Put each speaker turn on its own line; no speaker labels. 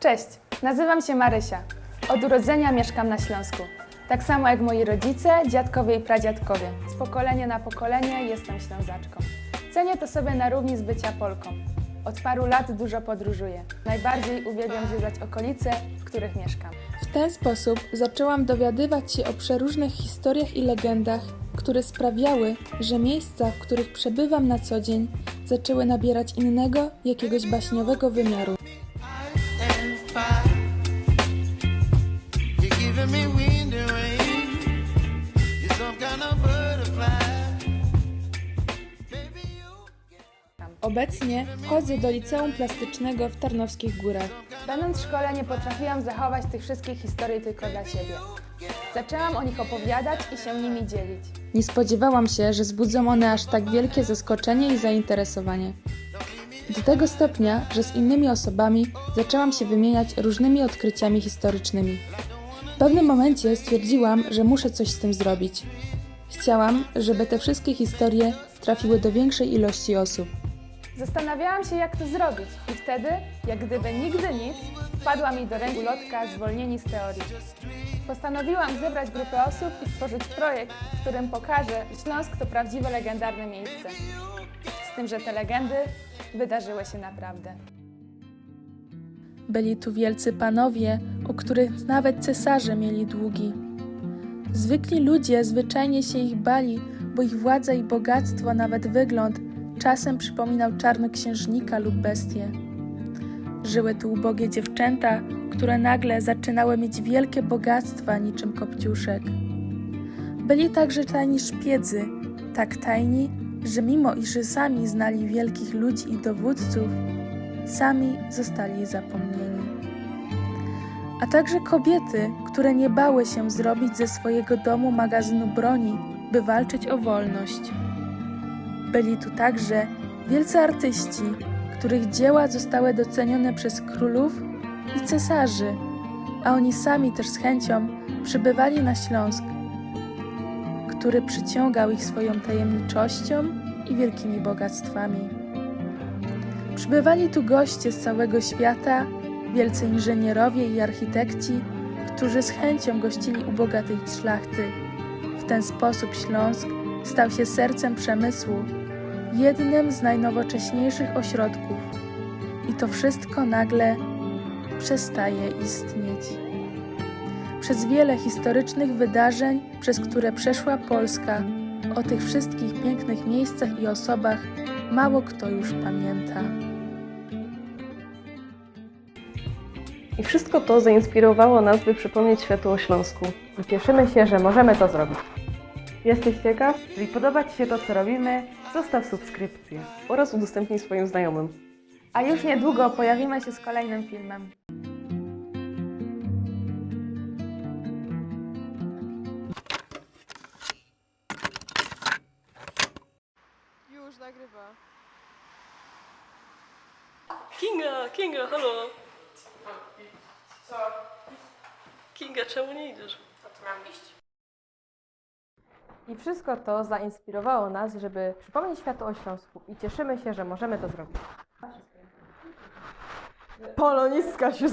Cześć, nazywam się Marysia. Od urodzenia mieszkam na Śląsku. Tak samo jak moi rodzice, dziadkowie i pradziadkowie. Z pokolenia na pokolenie jestem Ślązaczką. Cenię to sobie na równi z bycia Polką. Od paru lat dużo podróżuję. Najbardziej uwielbiam zwiedzać okolice, w których mieszkam.
W ten sposób zaczęłam dowiadywać się o przeróżnych historiach i legendach, które sprawiały, że miejsca, w których przebywam na co dzień, zaczęły nabierać innego, jakiegoś baśniowego wymiaru.
Giving me wind and rain. You're some kind of butterfly. Baby, you.
Obecnie chodzę do liceum plastycznego w Tarnowskich Górach.
Będąc w szkole nie potrafiłam zachować tych wszystkich historii tylko dla siebie. Zaczęłam o nich opowiadać i się nimi dzielić.
Nie spodziewałam się, że zbudzą one aż tak wielkie zaskoczenie i zainteresowanie. Do tego stopnia, że z innymi osobami zaczęłam się wymieniać różnymi odkryciami historycznymi. W pewnym momencie stwierdziłam, że muszę coś z tym zrobić. Chciałam, żeby te wszystkie historie trafiły do większej ilości osób.
Zastanawiałam się, jak to zrobić i wtedy, jak gdyby nigdy nic, wpadła mi do ręki lotka Zwolnieni z teorii. Postanowiłam zebrać grupę osób i stworzyć projekt, w którym pokażę, że Śląsk to prawdziwe legendarne miejsce. Z tym, że te legendy wydarzyły się naprawdę.
Byli tu wielcy panowie, u których nawet cesarze mieli długi. Zwykli ludzie zwyczajnie się ich bali, bo ich władza i bogactwo, nawet wygląd, czasem przypominał czarnoksiężnika lub bestię. Żyły tu ubogie dziewczęta, które nagle zaczynały mieć wielkie bogactwa niczym kopciuszek. Byli także tajni szpiedzy, tak tajni, że mimo iż sami znali wielkich ludzi i dowódców, sami zostali zapomnieni. A także kobiety, które nie bały się zrobić ze swojego domu magazynu broni, by walczyć o wolność. Byli tu także wielcy artyści, których dzieła zostały docenione przez królów i cesarzy, a oni sami też z chęcią przybywali na Śląsk, który przyciągał ich swoją tajemniczością i wielkimi bogactwami. Przybywali tu goście z całego świata, wielcy inżynierowie i architekci, którzy z chęcią gościli u bogatej szlachty. W ten sposób Śląsk stał się sercem przemysłu, jednym z najnowocześniejszych ośrodków. I to wszystko nagle przestaje istnieć. Przez wiele historycznych wydarzeń, przez które przeszła Polska, o tych wszystkich pięknych miejscach i osobach mało kto już pamięta.
I wszystko to zainspirowało nas, by przypomnieć światu o Śląsku.
I cieszymy się, że możemy to zrobić.
Jesteś ciekaw?
Jeżeli podoba Ci się to, co robimy, zostaw subskrypcję.
Oraz udostępnij swoim znajomym.
A już niedługo pojawimy się z kolejnym filmem.
Już nagrywa.
Kinga, Kinga, halo. Co? Kinga, czemu nie idziesz?
I wszystko to zainspirowało nas, żeby przypomnieć światu o Śląsku. I cieszymy się, że możemy to zrobić.
Polonistka się